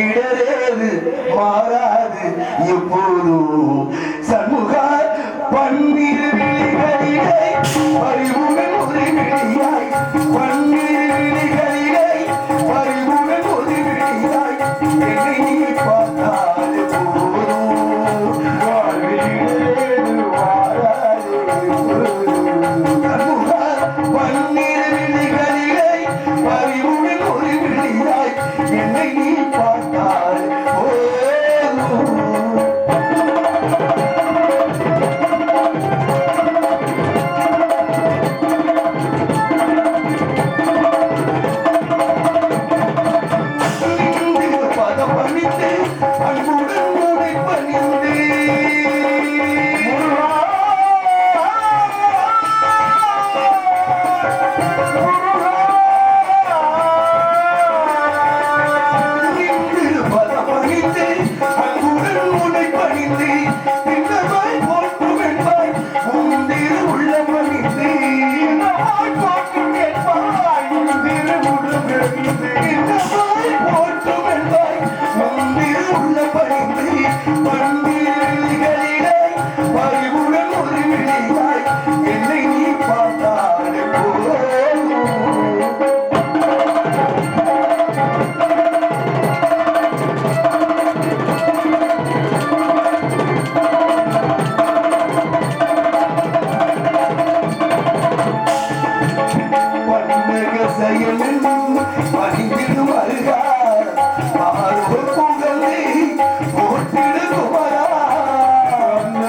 இடரேது மாறாது. எப்போதும் சண்முகார் பன்னிரு விழிகளிலே பரிமுகன் ஒரு விழியாய் பன்னிரு விழிகளிலே பரிமுக Thank you.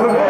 그럼